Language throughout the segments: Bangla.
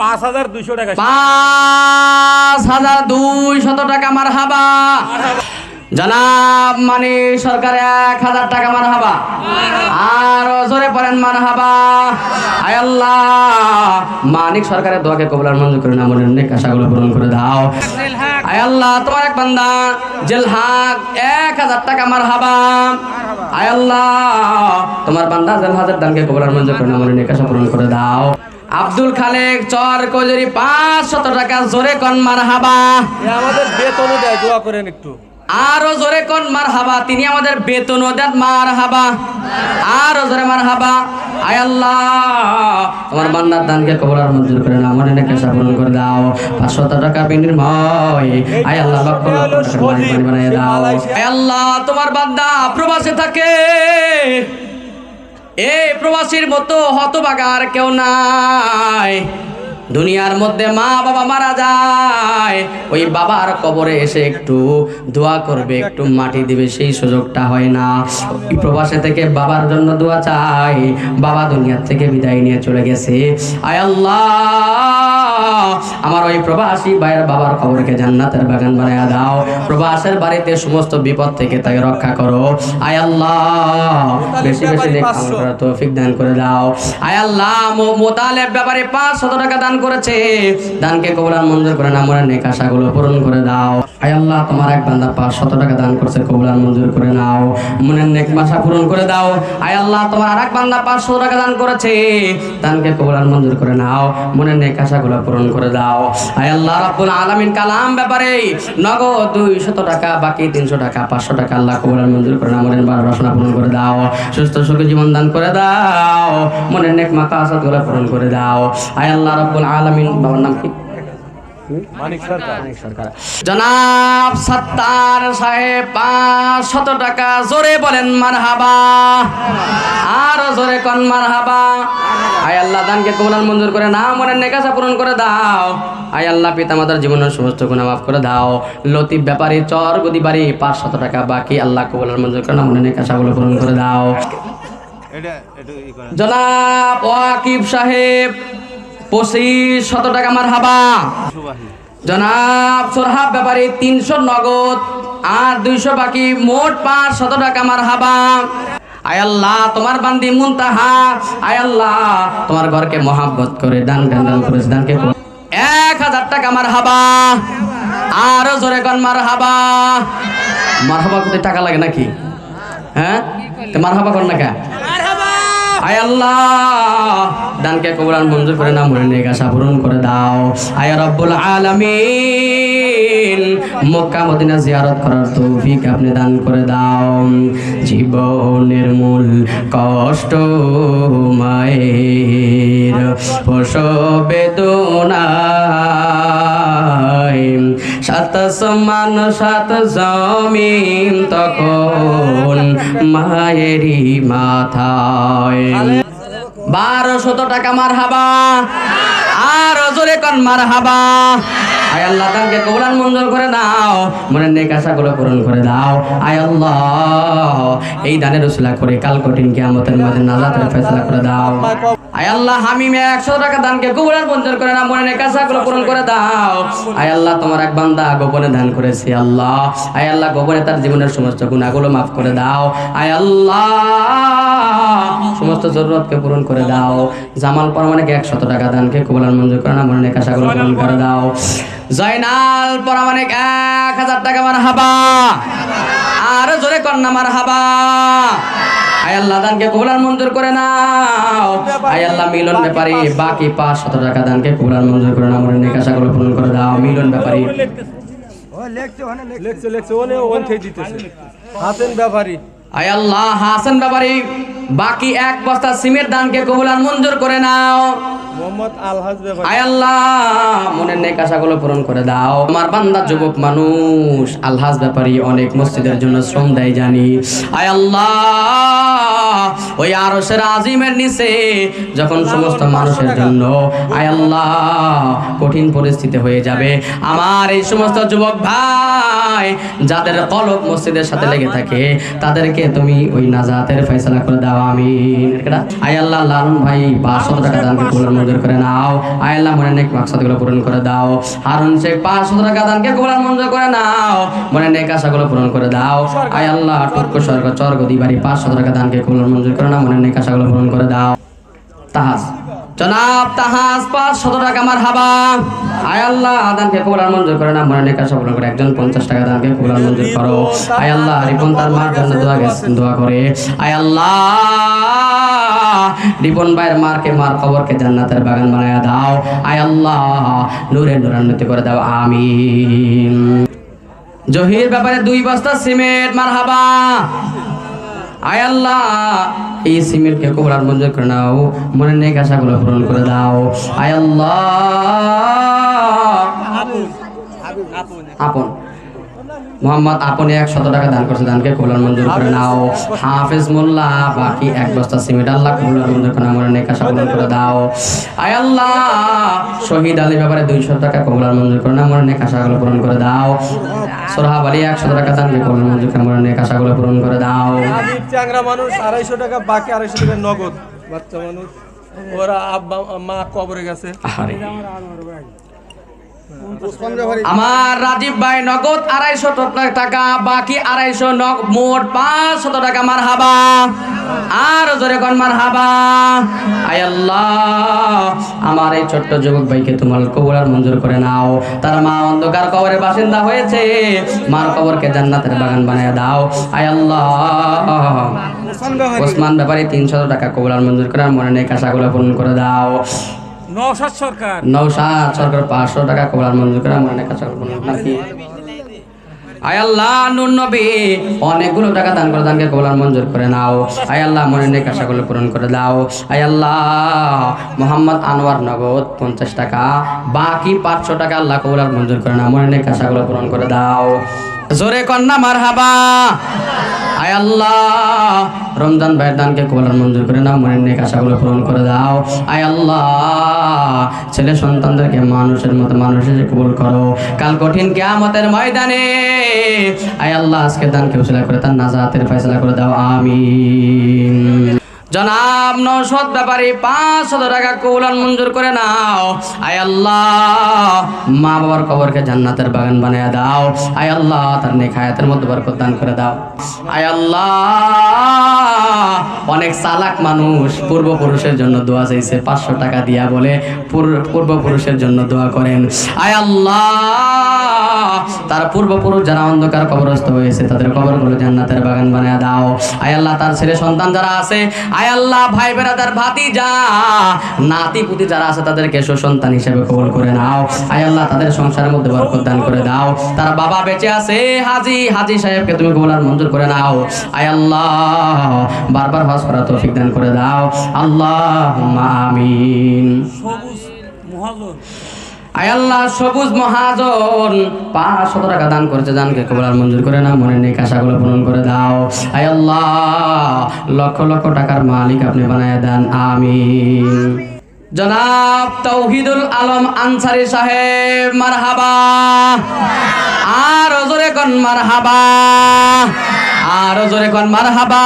পাঁচ হাজার দুইশো টাকা। হাবা মানি এক হাজার টাকা হাবা আর জোরে হাবা মানিক সরকারের দোয়াকে কবলার মঞ্জুর করে না মনের নেক আশাগুলো পূরণ করে দাও। আয় আল্লাহ, তোমার এক বান্দা জেল হাক এক হাজার টাকা মার হাবা আয় আল্লাহ, তোমার বান্দা জেল হাজার দানকে কবলার মঞ্জুর করে না মনের নেক আশা পূরণ করে দাও। আব্দুল খালেক চর কজরি পাঁচশত টাকা জোরে কন মার হাবা আমাদের বেতনও দেয় দোয়া করেন একটু। আরও জোরে কোন মার হাবা তিনি আমাদের বেতন দেন মার হাবা আরও জোরে মার হাবা আয় আল্লাহ তোমার বান্দার দানকে কবলার মঞ্জুর করে না নাকি আশা করে দাও। পাঁচশত টাকা বিনিময়। আয় আল্লাহ লক্ষ লক্ষ টাকা মালিক বানিয়ে বানিয়ে দাও। আয় আল্লাহ তোমার বান্দা প্রবাসে থাকে। এই প্রবাসীর মতো হতবাগার কেউ নাই। দুনিয়ার মধ্যে মা বাবা মারা যায়। ওই বাবার কবরে এসে একটু দোয়া করবে, একটু মাটি দিবে, সেই সুযোগটা হয় না। প্রবাসে থেকে বাবার জন্য দোয়া চাই। বাবা দুনিয়ার থেকে বিদায় নিয়ে চলে গেছে। আয় আল্লাহ, আমার ওই প্রবাসী ভাইয়ের বাবার কবরকে জান্নাতের বাগান বানায় দাও। প্রবাসের বাড়িতে সমস্ত বিপদ থেকে তাকে রক্ষা করো। আয় আল্লাহ, বেশি বেশি তৌফিক দান করে দাও। আয় আল্লাহ মোতালেব ব্যাপারে পাঁচ শত টাকা দান করেছে। দানকে কবুলার মঞ্জুর করে না মনের নেক আশাগুলো পূরণ করে দাও। আয় আল্লাহ, তোমার এক বান্দা পাঁচ শত টাকা দান করছে কবুলার মঞ্জুর করে নাও। মনের নেক আশা পূরণ করে দাও। আয় আল্লাহ, তোমার আর এক বান্দা পাঁচশো টাকা দান করেছে। দানকে কবুলার মঞ্জুর করে নাও। মনের নেক আশাগুলো পূরণ করে দাও। আয় আল্লাহ, রাব্বুল আলামিন কালাম ব্যাপারে নগদ দুইশত টাকা, বাকি তিনশো টাকা, পাঁচশো টাকা আল্লাহ কবুলার মঞ্জুর করে নাও। মনের বার রসনা পূরণ করে দাও। সুস্থ সুখী জীবন দান করে দাও। মনের নেক মাকা আসাদগুলো পূরণ করে দাও। আয় আল্লাহ, রাব্বুল আলামিন বাবার নাম কি? জনাব সত্তার সাহেব পাঁচ শত টাকা জোরে বলেন মার হাবা আর জোরে কন মার হাবা আয় আল্লাহ দানকে কবুলান মঞ্জুর করে না মনের নেকাশা পূরণ করে দাও। আয় আল্লাহ পিতা মাতার জীবনের সমস্ত গুণা মাফ করে দাও। লতিফ ব্যাপারী চর গদি বাড়ি পাঁচ শত টাকা বাকি আল্লাহ কবুলান মঞ্জুর করে না মনের নেকাশাগুলো পূরণ করে দাও। জনাব ওয়াকিব সাহেব পঁচিশ শত টাকা মার হাবা জনাব সোরহাব ব্যাপারে তিনশো নগদ আর দুইশো বাকি, মোট পাঁচ শত টাকা আমার হাবা আয় আল্লাহ, তোমার বান্দি মুনতাহা। আয় আল্লাহ, তোমার ঘরকে মহাব্বত করে দান দান দান করেছে দানকে এক হাজার টাকা আমার হাবা আরও জোরে কন মার হাবা মার হাবা টাকা লাগে নাকি? হ্যাঁ? মার হাবা কর না কে? আয় আল্লাহ। দানকে কবুলান মঞ্জুর করে না মনে নেক আশা পূরণ করে দাও। আয় রব্বুল আলামিন। মক্কা, মদিনা জিয়ারত করার তৌফিক আপনি দান করে দাও। জীবনের মূল কষ্ট মায়ের প্রসবে দোনাই সাত সমান সাত জমিন তখন মায়েরই মাথায়। বারো শত টাকা মার হাবা জোরে কন মার হাবা আয় আল্লাহ, তাকে কবুলান মঞ্জুর করে দাও মনের নেক আশাগুলো পূরণ করে দাও। আয় আল্লাহ, এই দানের উসিলা করে কাল কঠিন কিয়ামতের মধ্যে নাজাতের ফেসলা করে দাও। একশো টাকা দানকে দান সমস্ত পূরণ করে দাও। জামাল টাকা দানকে মঞ্জুর করে না মনে নেক আশাগুলো পূরণ করে দাও। জয়নাল পরমাণিক এক হাজার টাকা মার হাবা আর জোরে কন্যা মার হাবা আয় আল্লাহ দানকে কবলার মঞ্জুর করে নাও। আয় আল্লাহ মিলন ব্যাপারী বাকি পাঁচ শত টাকা দানকে কবলার মঞ্জুর করে না মনে নেক আশাগুলো পূরণ করে দাও মিলন ব্যাপারী। লেখছে লেখছে। ওনে ওন থেকে দিতেছে। হাতেন ব্যাপারী। আয় আল্লাহ হাসান ব্যাপারী বাকি এক বস্তা সিমের দানকে মঞ্জুর করে নাও। মোহাম্মদ আলহাজ ব্যাপারী আয় আল্লাহ মনের নেক আশাগুলো পূরণ করে দাও। আমার বান্দা যুবক মানুষ আলহাজ ব্যাপারী অনেক মসজিদের জন্য শ্রম দেয় জানি। আয় আল্লাহ ওই আরশের আজিমের নিচে যখন সমস্ত মানুষের জন্য আয় আল্লাহ কঠিন পরিস্থিতি হয়ে যাবে। আমার এই সমস্ত যুবক ভাই যাদের কলক মসজিদের সাথে লেগে থাকে তাদেরকে তুমি ওই নাজাতের ফয়সালা করে দাও আমি আয় আল্লাহ, লালন ভাই পাঁচশো টাকা দানকে কবুল মঞ্জুর করে নাও। আয় আল্লাহ মনে নেক মাকসাদগুলো পূরণ করে দাও। হারুন শেখ পাঁচশো টাকা দানকে কবুল মঞ্জুর করে নাও। মনে নেক আশাগুলো পূরণ করে দাও। আয় আল্লাহ টুকু স্বর্গ, চর্গ দিবারি পাঁচশো টাকা দানকে কবুল মঞ্জুর করে নাও। মনে নেক আশাগুলো পূরণ করে দাও। তাহাজ। জনাব তাহাজ পাঁচ শত টাকা আমার হাবা করে না মনে করে একজন পঞ্চাশ টাকা মঞ্জুর মার দোয়া করে। মারকে মার জান্নাতের বাগান বানায় দাও। আয় আল্লাহ, নূরে নূরান্বিত করে দাও, আমিন। জহির ব্যাপারে দুই বস্তা সিমেন্ট মার হাবা আয় আল্লাহ এই সিমের কে কবরার মঞ্জুর করে নাও মনে নেই আশাগুলো পূরণ করে দাও। আয় আল্লাহ। আপন। মোহাম্মদ আপনি এক শত টাকা দান করছে দানকে কবলার মঞ্জুর করে নাও। হাফেজ মোল্লা বাকি এক বস্তা সিমেন্ট আল্লাহ কবলার মঞ্জুর করে নাও। মনে নেই করে দাও। আয় আল্লাহ শহীদ আলী ব্যাপারে দুইশো টাকা কবলার মঞ্জুর করে মনে নেই আশাগুলো পূরণ করে দাও। সোরহাব আলী একশো টাকা দানকে কবলার মঞ্জুর করে নেই আশাগুলো পূরণ করে দাও। চ্যাংরা মানুষ আড়াইশো টাকা বাকি আড়াইশো টাকা নগদ। বাচ্চা মানুষ ওরা আব্বা মা কবরে গেছে। আহারে। আমার রাজীব ভাই নগদ আড়াইশো টাকা বাকি আড়াইশো নগ- মোট পাঁচশত টাকা মার হাবা আর জোরে কন মার হাবা আয় আল্লাহ আমার এই ছোট্ট যুবক ভাইকে তোমার কবর মঞ্জুর করে নাও। তার মা অন্ধকার কবরের বাসিন্দা হয়েছে। মার কবরকে জান্নাতের বাগান বানিয়ে দাও। আয় আল্লাহ। ওসমান ব্যাপারে তিনশো টাকা কবুলার মঞ্জুর করে মনে নেই কাশাগুলো পূরণ করে দাও। নওশাদ সরকার। নৌসাদ সরকার পাঁচশো টাকা কবুলার মঞ্জুর করে পূরণ করে নাকি আয় আল্লাহ, নুন নবী, অনেকগুলো টাকা দান করে দানকে কবুলার মঞ্জুর করে নাও। আয় আল্লাহ মনে নেই কাশাগুলো পূরণ করে দাও। আয় আল্লাহ, মোহাম্মদ আনোয়ার নগদ পঞ্চাশ টাকা, বাকি পাঁচশো টাকা আল্লাহ কবুলার মঞ্জুর করে নাও। মনে নেই কাশাগুলো পূরণ করে দাও। জোরে কন্যা মার হাবা আল্লাহ, রমজান ভাইয়ের দানকে কবলার মঞ্জুর করে নাও, মনের নেক আশাগুলো পূরণ করে দাও। আয় আল্লাহ, ছেলে সন্তানদেরকে মানুষের মতো মানুষের কবুল করো। কাল কঠিন কেয়ামতের ময়দানে, আয় আল্লাহ আজকে দানকে উসিলা করে তার নাজাতের ফয়সলা করে দাও, আমিন। জনাব নৌসদ ব্যাপারে, পাঁচশত টাকা কৌলান মঞ্জুর করে নাও। আয় আল্লাহ, মা বাবার কবরকে জান্নাতের বাগান বানিয়ে দাও। আয় আল্লাহ, তার নেখায়াতের মধ্যে বরকত দান করে দাও। আয় আল্লাহ, অনেক চালাক মানুষ পূর্বপুরুষের জন্য দোয়া চাইছে, পাঁচশো টাকা দিয়া বলে পূর্বপুরুষের জন্য দোয়া করেন। আয় আল্লাহ, তার পূর্বপুরুষ যারা অন্ধকার কবরস্থ হয়েছে, তাদের কবরগুলো জান্নাতের বাগান বানিয়ে দাও। আয় আল্লাহ, তার ছেলে সন্তান যারা আছে আয় আল্লাহ, ভাই বেড়াদার ভাতি যা নাতি পুতি যারা আছে, তাদেরকে সুসন্তান হিসেবে কবল করে নাও। আয় আল্লাহ, তাদের সংসারের মধ্যে বরকত দান করে দাও। তার বাবা বেঁচে আছে, হাজি। হাজি সাহেবকে তুমি কবল আর মঞ্জুর করে নাও। আয় আল্লাহ, বারবার হজ করা তৌফিক দান করে দাও। আল্লাহ আমিন। সবুজ মহাজন। আয় আল্লাহ সবুজ মহাজন। পাঁচশত টাকা দান করেছে দানকে কবলার মঞ্জুর করে না মনে নেই আশাগুলো পূরণ করে দাও। আয় আল্লাহ, লক্ষ লক্ষ টাকার মালিক আপনি বানায় দেন, আমিন। জনাব তৌহিদুল আলম আনসারি সাহেব, মারহাবা। আর জোরে কন মারহাবা। আর জোরে কন মারহাবা।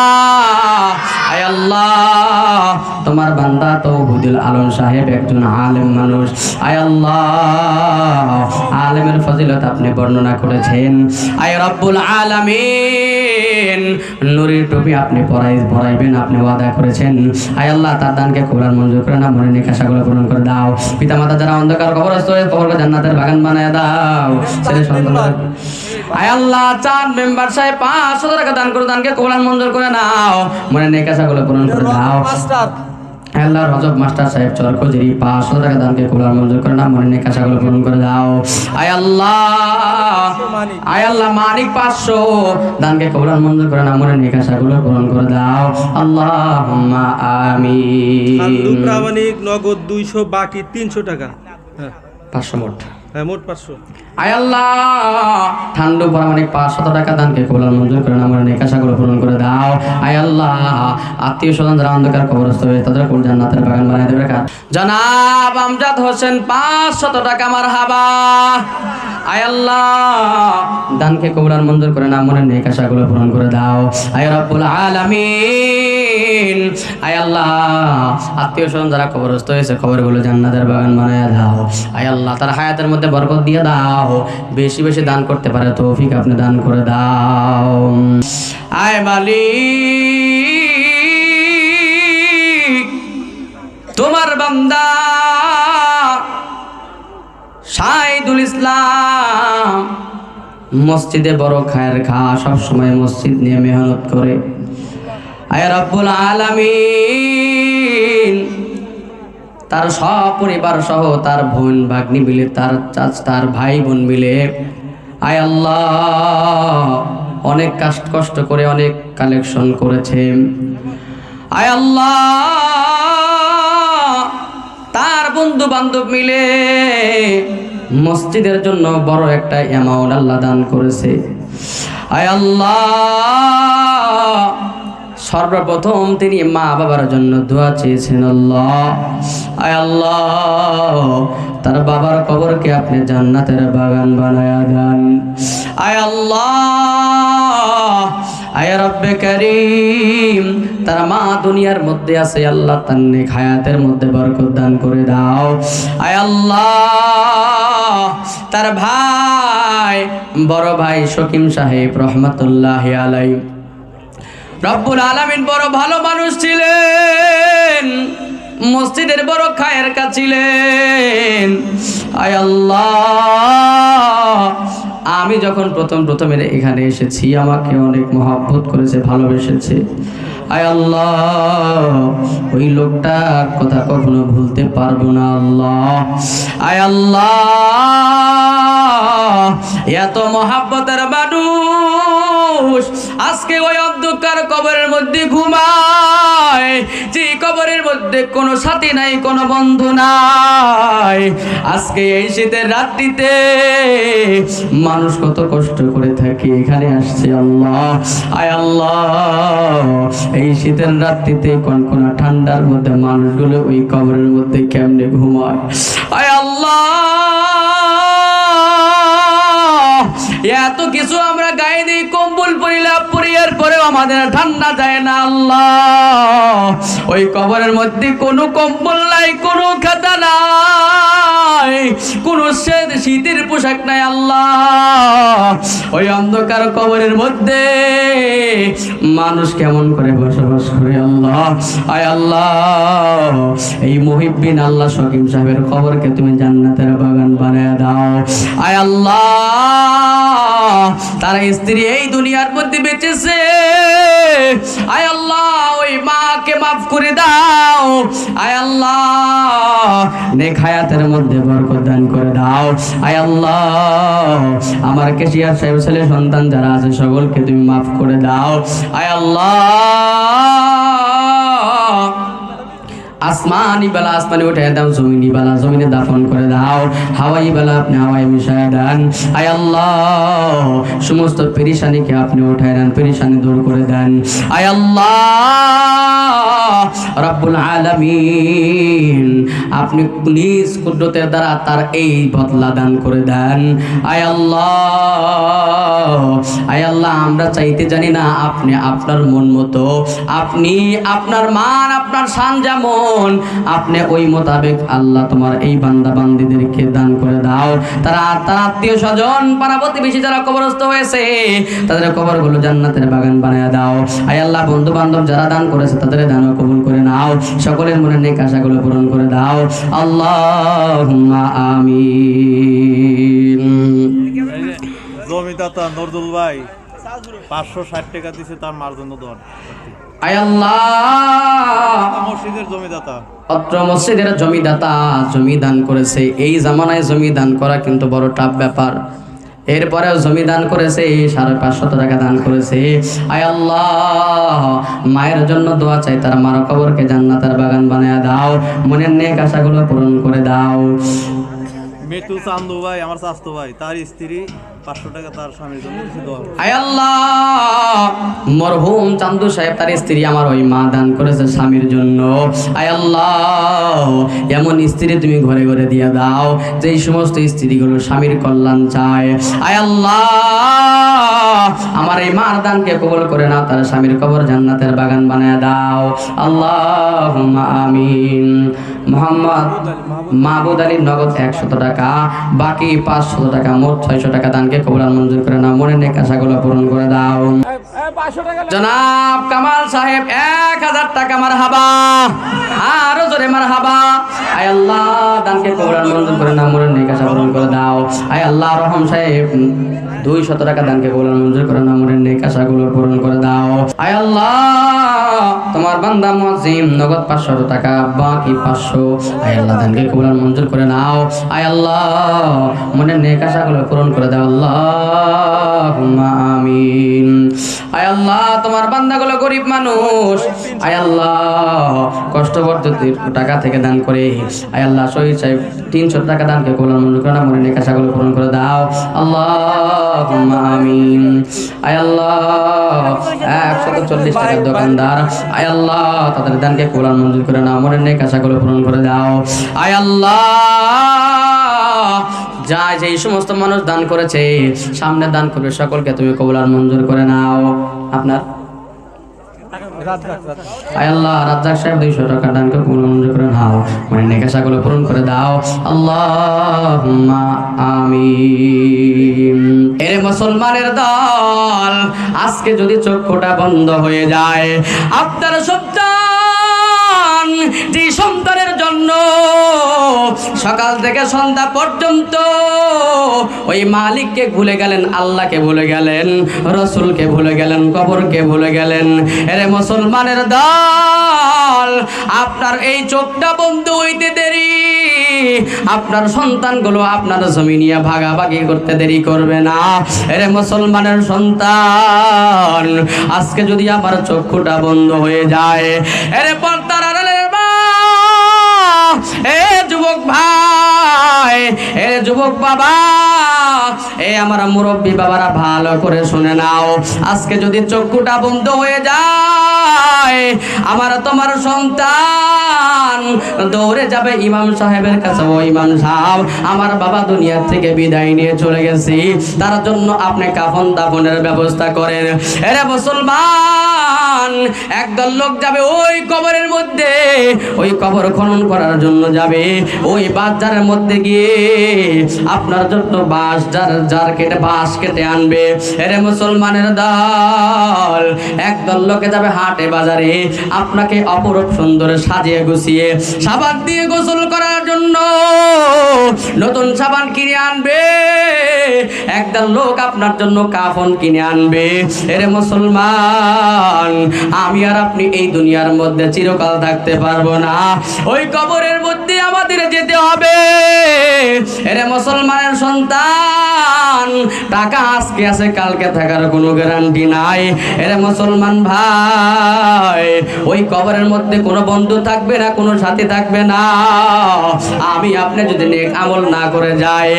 আয় আল্লাহ তোমার বান্দা তৌহিদুল আলম সাহেব একজন আলেম মানুষ। আয় আল্লাহ আলেমের ফজিলত আপনি বর্ণনা করেছেন। আয় রব্বুল আলামিন নুরির টুপি আপনি পড়াই পড়াইবেন আপনি ওয়াদা করেছেন। আয় আল্লাহ তার দানকে কবরার মঞ্জুর করে না মনে নিকাশাগুলো পূরণ করে দাও। পিতা মাতা যারা অন্ধকার কবরস্থ হয়ে কবরকে জান্নাতের বাগান বানায় দাও। ছেলে সন্তান আয় আল্লাহ চার মেম্বার সাহেব পাঁচশো টাকা দান করে দানকে কবরার মঞ্জুর করে নাও। মনে নিকাশাগুলো পূরণ করে দাও। মাস্টার। আল্লাহ রজব মাস্টার সাহেব চরকজিরি পাঁচশো টাকা দানকে কোলার মঞ্জুর করে না মনে নেই কাছাগুলো পূরণ করে দাও। আয় আল্লাহ আয় আল্লাহ মানিক পাঁচশো দানকে কোলার মঞ্জুর করে না মনে নেই কাছাগুলো পূরণ করে দাও। আল্লাহ আমি প্রামাণিক নগদ দুইশো বাকি তিনশো টাকা। হ্যাঁ। পাঁচশো মোট। মোট পাঁচশো। আয় আল্লাহ, ঠান্ডু পারমাণিক পাঁচশত টাকা দানকে কবুল মঞ্জুর করে আমার নিকাশাগুলো পূরণ করে দাও। আয় আল্লাহ, আত্মীয় স্বজন যারা অন্ধকার কবরস্থ হয়ে তাদের কোন জান্নাতের বাগান বানিয়ে দেবে। জনাব আমজাদ হোসেন, পাঁচশত টাকা আমার হাবা আয় দানকে কবুল মঞ্জুর করে না, মনের নিকাশাগুলো পূরণ করে দাও। আয় রব্বুল আলামিন। আপনি দান করে দাও। আয় তোমার বান্দা ইসলাম মসজিদে বড় খায়ের খা সব সময় মসজিদ নিয়ে মেহনত করে। আয় রব্বুল আলামিন। তার সপরিবার সহ তার বোন ভাগ্নি মিলে, তার চাচ, তার ভাই বোন মিলে আয় আল্লাহ, অনেক কষ্ট কষ্ট করে অনেক কালেকশন করেছে। আয় আল্লাহ, তার বন্ধু বান্ধব মিলে মসজিদের জন্য বড় একটা অ্যামাউন্ট আল্লাহ দান করেছে। আয় আল্লাহ সর্বপ্রথম তিনি মা বাবার জন্য দোয়া চেয়েছেন, আল্লাহ, আয় আল্লাহ, তার বাবার কবরকে আপনি জান্নাতের বাগান বানায়া দেন। আয় আল্লাহ, আয় রব্বে করিম, তার মা দুনিয়ার মধ্যে আছে, আল্লাহ তার নেক হায়াতের মধ্যে বরকত দান করে দাও। আয় আল্লাহ, তার ভাই, বড় ভাই শকিম সাহেব রহমতুল্লাহ আলাই রব্বুল আলামিন বড় ভালো মানুষ ছিলেন। মসজিদের বড় খায়ের কা ছিলেন। আয় আল্লাহ, আমি যখন প্রথম প্রথমে এখানে এসেছি, আমাকে অনেক মহাব্বত করেছে, ভালোবেসেছে। আয় আল্লাহ, ওই লোকটার কথা কখনো ভুলতে পারব না, আল্লাহ। আয় আল্লাহ, এত মহাব্বতের মানুষ আজকে ওই অন্ধকার কবরের মধ্যে ঘুমায়। যে কবরের মধ্যে কোনো সাথী নাই, কোনো বন্ধু নাই। আজকে এই শীতের রাত্রিতে মানুষ কত কষ্ট করে থাকে। এখানে আসছে আল্লাহ। আয় আল্লাহ। এই শীতের রাত্রিতে কনকনা ঠান্ডার মধ্যে মানুষগুলো ওই কবরের মধ্যে কেমনে ঘুমায়? আয় আল্লাহ। এত কিছু আমাদের ঠান্ডা যায় না আল্লাহ। ওই কবরের মধ্যে কোনো কম্বল নাই, কোনো খাতা নাই, কোনো শীতের পোশাক নাই আল্লাহ। ওই অন্ধকার কবরের মধ্যে মানুষ কেমন করে বসবাস করে আল্লাহ। আয় আল্লাহ, এই মুহিব্বিন আল্লাহ শকিম সাহেবের খবরকে তুমি জান্নাতের বাগান বানায় দাও। আয় আল্লাহ। তার স্ত্রী এই দুনিয়ার মধ্যে বেঁচেছে। আয় আল্লাহ, ওই মাকে মাফ করে দাও। আয় আল্লাহ, নেক হায়াতের মধ্যে বরকত দান করে দাও। আয় আল্লাহ, আমার কেশিয়ার সাহেব ছেলে সন্তান যারা আছে, সকলকে তুমি মাফ করে দাও। আয় আল্লাহ আসমানি বেলা, আসমানি উঠে দাও, জমিনি বেলা, জমিনে দাফন করে দাও। হাওয়াই বেলা, আপনি হাওয়াই মিশায় দেন। আয় আল্লাহ, সমস্ত পেরিসানিকে আপনি উঠায় দেন পেরিসানি দূর করে দেন। আয় আল্লাহ, রব্বুল আলামিন, আপনি নিজ কুদরতের দ্বারা তার এই বদলা দান করে দেন। আয় আল্লাহ আয় আল্লাহ, আমরা চাইতে জানি না, আপনি আপনার মন মতো, আপনি আপনার মান, আপনার শান যেমন আপনি ওই মোতাবেক আল্লাহ তোমার এই বান্দা বান্দিদেরকে দান করে দাও। তারা তার আত্মীয় স্বজন, পাড়া প্রতিবেশী যারা কবরস্থ হয়েছে, তাদের কবরগুলো জান্নাতের বাগান বানায় দাও। আয় আল্লাহ বন্ধু বান্ধব যারা দান করেছে, তাদের দানও কবুল করে নাও। সকলের মনে নেক আশাগুলো পূরণ করে দাও। আল্লাহ আমিন। জমিদাতা নরদুল ভাই, পাঁচশো ষাট টাকা দিছে, তার মার জন্য দন আয় মসজিদের জমিদাতা। অত্র মসজিদের জমিদাতা জমি দান করেছে। এই জামানায় জমি দান করা কিন্তু বড় টাফ ব্যাপার। এরপরেও জমি দান করেছে সাড়ে পাঁচশত টাকা দান করেছে। আয় আল্লাহ মায়ের জন্য দোয়া চাই তার মার কবরকে জান্নাতের বাগান বানায় দাও। মনের নেক আশাগুলো পূরণ করে দাও। চান্দু ভাই, আমার স্বাস্থ্য ভাই। তার স্ত্রী পাঁচশো টাকা তার স্বামীর জন্য মরহুম চান্দু সাহেব, তার স্ত্রী আমার ওই মা দান করেছে স্বামীর জন্য। আয় আল্লাহ! এমন স্ত্রী তুমি ঘরে ঘরে দিয়ে দাও, যেই সমস্ত স্ত্রীগুলো স্বামীর কল্যাণ চায়। আয় আল্লাহ! আমার এই মার দানকে কবল করে না তার স্বামীর কবর জান্নাতের বাগান বানায় দাও। আল্লাহ আমিন। মোহাম্মদ মাহবুদ আলীর নগদ একশত টাকা, বাকি পাঁচশত টাকা, মোট ছয়শো টাকা দানকে কবুলার মঞ্জুর করে নাও। মনের নেক আশাগুলো পূরণ করে দাও। জনাব কামাল এক টাকা হাবা হাবা দানকে পূরণ করে দাও। সাহেব দুই শত টাকা দানকে কবুলার মঞ্জুর করে নাও, মনের নেক আশাগুলো পূরণ করে দাও। আয় আল্লাহ তোমার বান্দা মুয়াজ্জিম নগদ পাঁচশো টাকা, বাকি পাঁচশো। আয় আল্লাহ দানকে কবুলার মঞ্জুর করে নাও। আয় আল্লাহ, মনের নেক আশাগুলো পূরণ করে দাও। আল্লাহ আমিন। আয় আল্লাহ, তোমার বান্দাগুলো গরিব মানুষ। আয় আল্লাহ কষ্টবর্ত টাকা থেকে দান করে। আয় আল্লাহ, শহীদ সাহেব, তিনশো টাকা দানকে কবুলার মঞ্জুর করে নাও। মনের নেক আশাগুলো পূরণ করে দাও। আল্লাহ আমিন। আয় আল্লাহ, একশত চল্লিশ টাকার দোকানদার। আয় আল্লাহ তাদের দানকে কোরআন মঞ্জুর করে নাও মনের নেক আশাগুলো পূরণ করে দাও। আয় আল্লাহ যা যেই সমস্ত মানুষ দান করেছে, সামনে দান করবে সকলকে তুমি কবুলার মঞ্জুর করে নাও। আপনার আল্লাহ করে দাও। আজকে যদি চক্ষুটা বন্ধ হয়ে যায় আপনার জন্য সকাল থেকে সন্ধ্যা পর্যন্ত ওই মালিককে ভুলে গেলেন, আল্লাহকে ভুলে গেলেন, রসুলকে ভুলে গেলেন, কবরকে ভুলে গেলেন। এরে মুসলমানের দল, আপনার এই চোখটা বন্ধ হইতে দেরি। আপনার সন্তানগুলো আপনার জমিনিয়া ভাগাভাগি করতে দেরি করবে না। এরে মুসলমানের সন্তান, আজকে যদি আমার চক্ষুটা বন্ধ হয়ে যায়, এরে পর্দার আড়ালের মা, এ যুবক ভাই এ যুবক বাবা। এ আমার মুরব্বী বাবারা, ভালো করে শুনে নাও। আজকে যদি চক্ষুটা বন্ধ হয়ে যায়, আমার তোমার সন্তান দৌড়ে যাবে ইমাম সাহেবের কাছে। ও ইমাম সাহেব, আমার বাবা দুনিয়া থেকে বিদায় নিয়ে চলে গেছি। তার জন্য আপনি কাফন দাফনের ব্যবস্থা করেন। এরে মুসলমান, একদল লোক যাবে ওই কবরের মধ্যে, ওই কবর খনন করার জন্য যাবে। ওই বাজারের মধ্যে গিয়ে আপনার জন্য বাঁশ আপনাকে অপরূপ সুন্দর সাজিয়ে গুছিয়ে সাবান দিয়ে গোসল করার জন্য নতুন সাবান কিনে আনবে। একদল লোক আপনার জন্য কাফন কিনে আনবে। এরে মুসলমান, আমি আর আপনি এই দুনিয়ার মধ্যে চিরকাল থাকতে পারব না। ওই কবরের মধ্যে আমাদের যেতে হবে। এরে মুসলমানের সন্তান টাকা আজকে আছে, কালকে থাকার কোনো গ্যারান্টি নাই। এরে মুসলমান ভাই, ওই কবরের মধ্যে কোনো বন্ধু থাকবে না, কোনো সাথী থাকবে না। আমি আপনি যদি নেক আমল না করে যাই,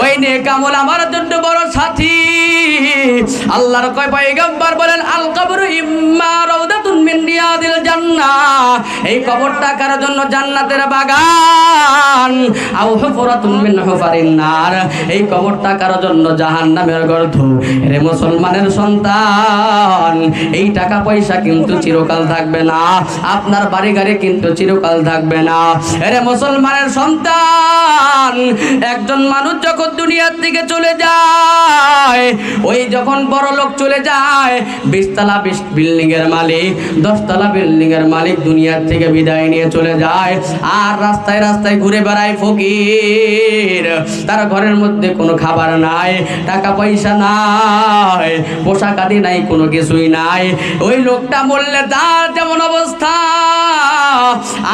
ওই নেক আমল আমার জন্য বড় সাথী। আল্লাহর কয় পয়গম্বর বলেন, আল কবরু ইম্মা রাউদাতুন মিন রিয়াদিল জান্নাহ। এই কবরটা কার জন্য জান্নাতের বাগান। আও হুফরাতুন মিন হুফারিন নার। এই কবরটা কার জন্য জাহান্নামের গর্ত রে মুসলমানের সন্তান, এই টাকা পয়সা কিন্তু চিরকাল থাকবে না। আপনার বাড়ি গাড়ি কিন্তু চিরকাল থাকবে না। রে মুসলমানের সন্তান, একজন মানুষ যখন দুনিয়ার দিকে চলে যায়, ওই যখন বড় লোক চলে যায়, বিশতলা বিল্ডিং এর মালিক, দশতলা বিল্ডিং এর মালিক দুনিয়ার থেকে বিদায় নিয়ে চলে যায়। আর রাস্তায় রাস্তায় ঘুরে বেড়ায় ফকির। তার ঘরের মধ্যে কোনো খাবার নাই। টাকা পয়সা নাই, পোশাক আদি নাই, কোনো কিছুই নাই। ওই লোকটা বললে তার যেমন অবস্থা,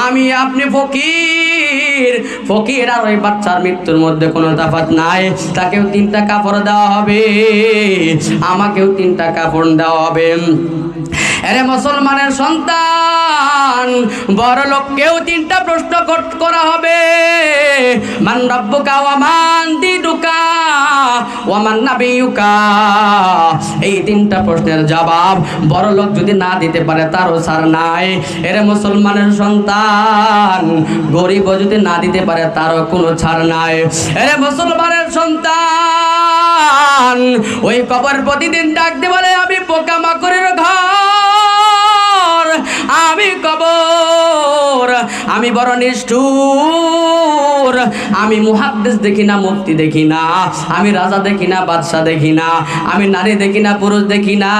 আমি আপনি ফকির। ফকির আর ওই বাচ্চার মৃত্যুর মধ্যে কোনো তাফাত নাই। তাকেও তিনটা কাপড় দেওয়া হবে, আমাকেও তিনটা কাপড় দেওয়া হবে। আরে মুসলমানের সন্তান, বড় লোককেও তিনটা প্রশ্ন করা হবে। মান রব্বুকা ওয়া মান দিনুকা ওয়া মান নাবিয়ুকা। এই তিনটা প্রশ্নের জবাব বড় লোক যদি না দিতে পারে, তারও সার নাই। এরে মুসলমানের সন্তান গরিব যদি না দিতে পারে, তারও কোনো ছাড় নাই। এরে মুসলমানের সন্তান, ওই কবর প্রতিদিন ডাকতে বলে, আমি পোকা আমি বড় নিষ্ঠুর। আমি মুহাদ্দিস দেখি না মুক্তি দেখি না, আমি রাজা দেখি না বাদশা দেখি না, আমি নারী দেখি না, পুরুষ দেখি না।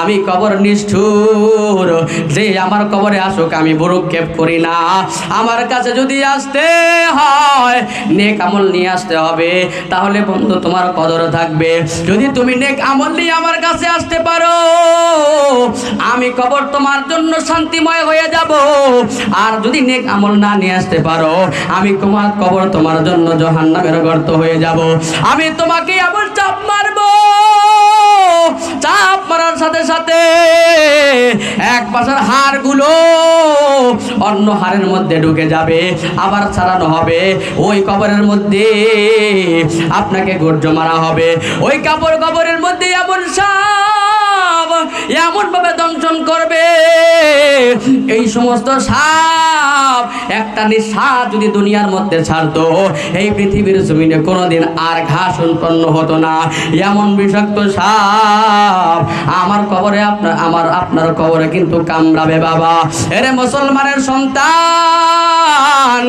আমি কবর নিষ্ঠুর, যে আমার কবরে আসুক আমি বুরুক্ষেপ করি না। আমার কাছে যদি আসতে হয়, নেক আমল নিয়ে আসতে হবে, তাহলে বন্ধু তোমার কদর থাকবে। যদি তুমি নেক আমল নিয়ে আমার কাছে আসতে পারো, আমি কবর তোমার জন্য শান্তিময় হয়ে যাব। আর যদি নেক আমল না নিয়ে আসতে পারো আমি তোমার কবর তোমার জন্য জাহান্নামের গর্ত হয়ে যাব। আমি তোমাকে এমন চাপ মারবো, চাপ মারার সাথে সাথে এক পাশের হাড়গুলো অন্য হাড়ের মধ্যে ঢুকে যাবে, আবার ছাড়ানো হবে। ওই কবরের মধ্যে আপনাকে গর্জ মারা হবে। ওই কাপড় কবরের মধ্যে এমন সাপ এমন ভাবে দংশন করবে। এই সমস্ত সাপ একটা নিঃশ্বাস যদি দুনিয়ার মধ্যে ছাড়তো, এই পৃথিবীর জমিনে কোনোদিন আর ঘাস উৎপন্ন হতো না। এমন বিষাক্ত সাপ আমার কবরে আপনার, আমার, আপনার কবরে কিন্তু কামড়াবে বাবা। এরে মুসলমানের সন্তান,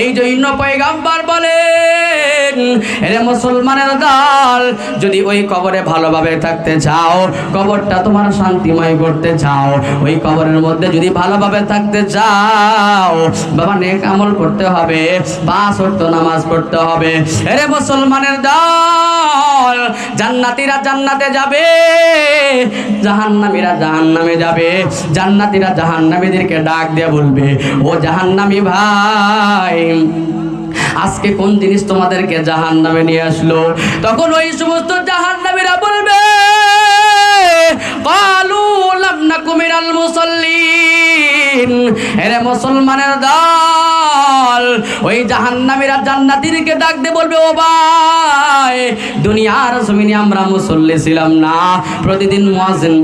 এই জন্য পয়গাম্বার বলেন, এরে মুসলমানের দল, যদি ওই কবরে ভালোভাবে থাকতে চাও, কবরটা তোমার শান্তিময় করতে চাও, ওই কবরের মধ্যে যদি ভালোভাবে থাকতে চাও, বাবা নেক আমল করতে হবে পাঁচ ওয়াক্ত নামাজ পড়তে হবে। এরে মুসলমানের দল, জান্নাতীরা জান্নাতে যাবে, জাহান্নামীরা জাহান্নামে যাবে, জান্নাতীরা জাহান্নামীদেরকে ডাক দিয়ে বলবে, ও জাহান্নামী ভাই, আজকে কোন জিনিস তোমাদেরকে জাহান নামে নিয়ে আসলো? তখন ওই সমস্ত জাহান নামীরা বলবে কালু মুসলমানের দল, ওই ডাক দিয়ে বলবে, ও ভাই, দুনিয়ার জমিনে আমরা মুসল্লি ছিলাম না। প্রতিদিন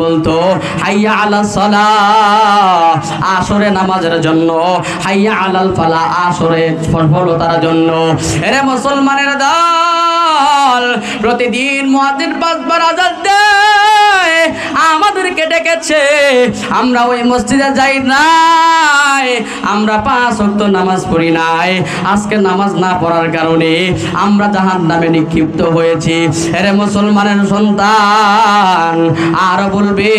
বলতো, হাইয়া আলা সালাহ, আসরে নামাজের জন্য। হাইয়া আলাল ফালা আসরে সফলতার জন্য। এরে মুসলমানের দল, প্রতিদিন মুয়াজ্জিন পাঁচবার আজান দেয়। আমাদেরকে ডেকেছে। আমরা ওই মসজিদে যাই নাই, আমরা পাঁচ ওয়াক্ত নামাজ পড়ি নাই। আজকে নামাজ না পড়ার কারণে আমরা জাহান নামে নিক্ষিপ্ত হয়েছি। এরে মুসলমানের সন্তান, আর বলবে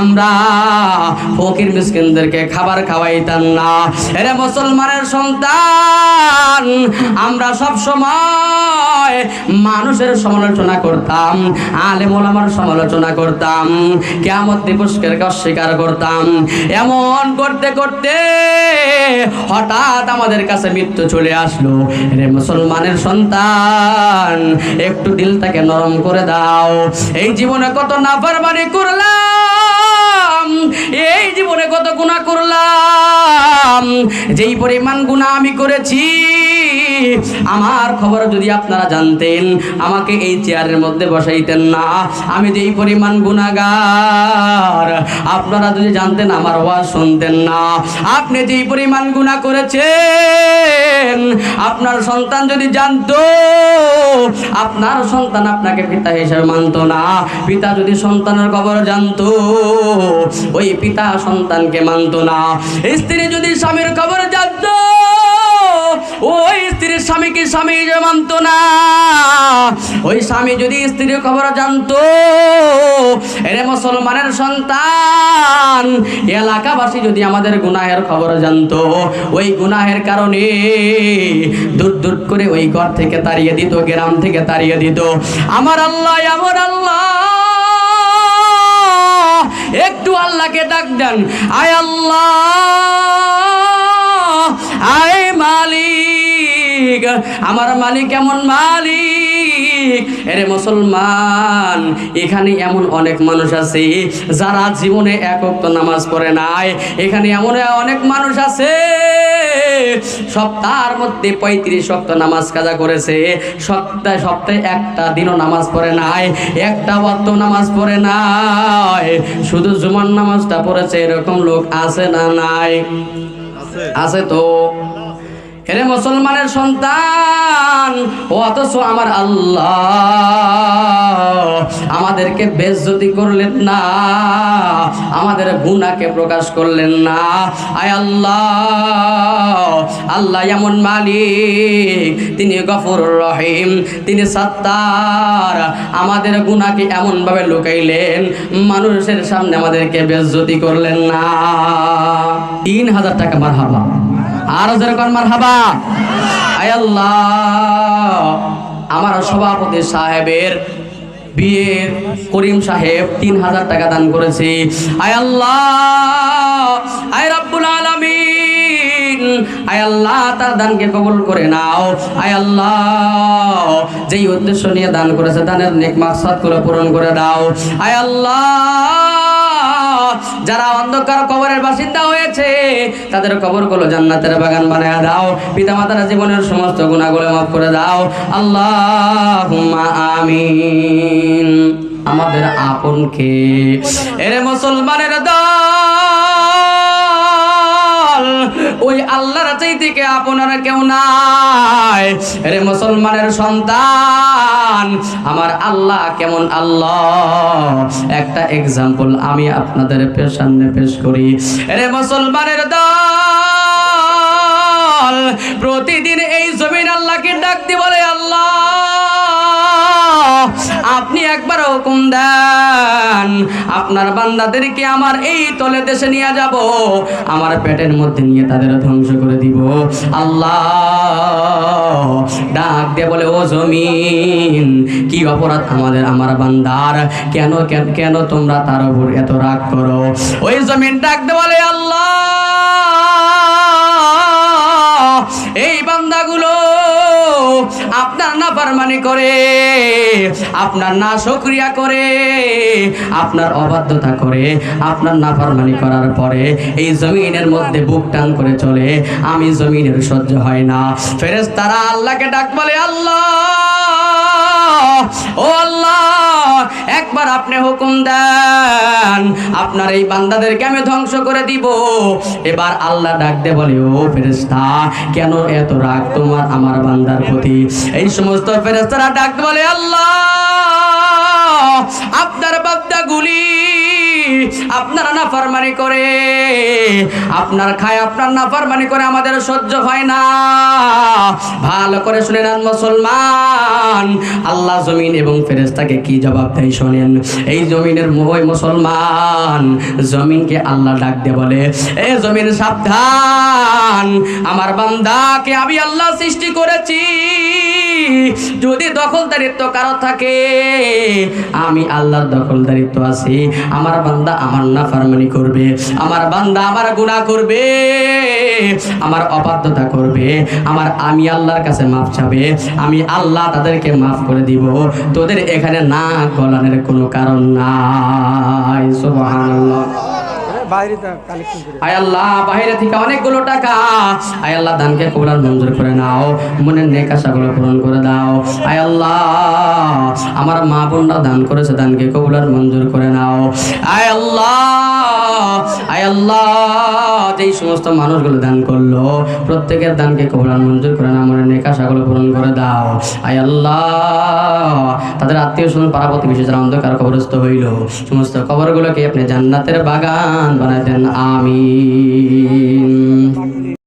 আমরা ফকির মিসকিনদেরকে খাবার খাওয়াইতাম না। এরে মুসলমানের সন্তান, আমরা সব সময় মানুষের সমালোচনা করতাম, আলেম ওলামার সমালোচনা করতাম কেমন দিবসকে অস্বীকার করতাম। এমন করতে করতে হঠাৎ আমাদের কাছে মৃত্যু চলে আসলো। রে মুসলমানের সন্তান, একটু দিলটাকে নরম করে দাও। এই জীবনে কত নাফরমানি করলাম, এই জীবনে কত গুনাহ করলাম। যেই পরিমাণ গুনাহ আমি করেছি আমার খবর যদি আপনারা জানতেন, আমাকে এই চেয়ারের মধ্যে বসাইতেন না। আমি যেই পরিমাণ গুণাগার আপনারা যদি জানতেন, আমার ওয়াজ শুনতেন না। আপনি যেই পরিমাণ গুণা করেছেন, আপনার সন্তান যদি জানতো, আপনার সন্তান আপনাকে পিতা হিসেবে মানতো না। পিতা যদি সন্তানের খবর জানতো, ওই পিতা সন্তানকে মানতো না। স্ত্রী যদি স্বামীর খবর জানতো, ওই স্ত্রীর স্বামীকে স্বামী মানতো না? ওই স্বামী যদি স্ত্রীর খবর জানতো, এরে মুসলমানের সন্তান, এলাকাবাসী যদি আমাদের গুনাহের খবর জানতো, ওই গুনাহের কারণে দূর দূর করে ওই ঘর থেকে তাড়িয়ে দিত, গ্রাম থেকে তাড়িয়ে দিত। আমার আল্লাহ আমার আল্লাহ, একটু আল্লাহকে ডাক দেন। আয় আল্লাহ! আমার মালিক এমন মালিক। এরে মুসলমান এখানে এমন অনেক মানুষ আছে যারা জীবনে একক নামাজ পড়ে নাই। এখানে এমন অনেক মানুষ আছে সপ্তাহের মধ্যে পঁয়ত্রিশ সপ্তাহ নামাজ কাজা করেছে। সপ্তাহে সপ্তাহে একটা দিনও নামাজ পড়ে নাই একটা ওয়াক্ত নামাজ পড়ে নাই। শুধু জুমান নামাজটা পড়েছে এরকম লোক আছে না নাই? আছে তো? এরে মুসলমানের সন্তান, ও অথচ আমার আল্লাহ। আমাদেরকে বেজ্জতি করলেন না, আমাদের গুণাকে প্রকাশ করলেন না। আয় আল্লাহ আল্লাহ এমন মালিক, তিনি গফর রহিম, তিনি সত্তার। আমাদের গুনাকে এমনভাবে লুকাইলেন, মানুষের সামনে আমাদেরকে বেজ্জতি করলেন না। তিন হাজার টাকা মার হাবা আরও যেরকম মার হাবা আল্লাহ। আমার সভাপতি সাহেবের বিয়ে করিম সাহেব তিন হাজার টাকা দান করেছে। আয় আল্লাহ। আয় রাব্বুল আলামিন। আয় আল্লাহ, তার দানকে কবুল করে নাও। আয় আল্লাহ। যেই উদ্দেশ্য নিয়ে দান করেছে, দানের নেক মাকসাদ করে পূরণ করে দাও। আয় আল্লাহ। যারা অন্ধকার কবরের বাসিন্দা হয়েছে, তাদের কবরগুলো জান্নাতের বাগান বানায় দাও। পিতা পিতামাতার জীবনের সমস্ত গুণাগুলো মাফ করে দাও। আল্লাহ আমিন। আমাদের আপনকে, এরে মুসলমানের দল ওই আল্লাহর চাইতে আপনার কেউ নাই? রে মুসলমানের সন্তান, আমার আল্লাহ কেমন আল্লাহ? একটা এক্সাম্পল আমি আপনাদের সামনে পেশ করি। রে মুসলমানের দল, প্রতিদিন এই জমিন আল্লাহকে ডাক দি বলে, আল্লাহ আপনি একবার হুকুম দেন, আপনার বান্দাদেরকে আমার এই তলে দেশে নিয়ে যাব, আমার পেটের মধ্যে নিয়ে তাদের ধ্বংস করে দিব। আল্লাহ ডাক দিয়ে বলে, ও জমিন, কি অপরাধ আমাদের, আমার বান্দার? কেন কেন তোমরা তার উপর এত রাগ করো? ওই জমিন ডাক দিয়ে বলে, আল্লাহ আপনার না করে, আপনার না সক্রিয়া করে, আপনার অবাধ্যতা করে, আপনার না ফারমানি করার পরে এই জমিনের মধ্যে বুক টান করে চলে, আমি জমিনের সহ্য হয় না। ফেরেস তারা আল্লাহকে ডাক বলে, আল্লাহ, ও আল্লাহ একবার আপনি হুকুম দেন, আপনার এই বান্দাদেরকে আমি ধ্বংস করে দিব। এবার আল্লাহ ডাক দে বলে, ও ফেরেস্তা কেন এত রাগ তোমার আমার বান্দার প্রতি? এই সমস্ত ফেরেস্তারা ডাক দে বলে, আল্লাহ, আপনার বান্দাগুলি আপনারা না ফরমানি করে। আপনার খায়, আপনার না ফরমানি করে আমাদের সহ্য হয় না। ভালো করে শুনে নেন মুসলমান, আল্লাহ জমিন এবং ফেরেস্তাকে কি জবাব দেয় শোনেন। এই জমিনের ওই মুসলমান জমিনকে আল্লাহ ডাক দিয়ে বলে, এ জমিন সাবধান, আমার বান্দাকে আমি আল্লাহ সৃষ্টি করেছি। যদি দখলদারিত্ব কারও থাকে, আমি আল্লাহর দখলদারিত্ব আছি। আমার বান্দা আমার নাফারমানি করবে, আমার বান্দা আমার গুণা করবে, আমার অবাধ্যতা করবে, আমার আমি আল্লাহর কাছে মাফ চাবে, আমি আল্লাহ তাদেরকে মাফ করে দিব। তোদের এখানে না গলানের কোনো কারণ নাই আমার মা বোনরা দান করেছে, দানকে কবুলার মঞ্জুর করে নাও। আয় আল্লাহ আয় আল্লাহ, যেই সমস্ত মানুষগুলো দান করল, প্রত্যেকের দানকে কবুলার মঞ্জুর করে নাও, মনের নেক আশাগুলো পূরণ করে দাও। আয় আল্লাহ, তাদের আত্মীয় স্বজন পাড়া প্রতিবেশী যারা অন্ধকার কবরস্থ হইল, সমস্ত কবরগুলোকে আপনি জান্নাতের বাগান বানাই দেন আমিন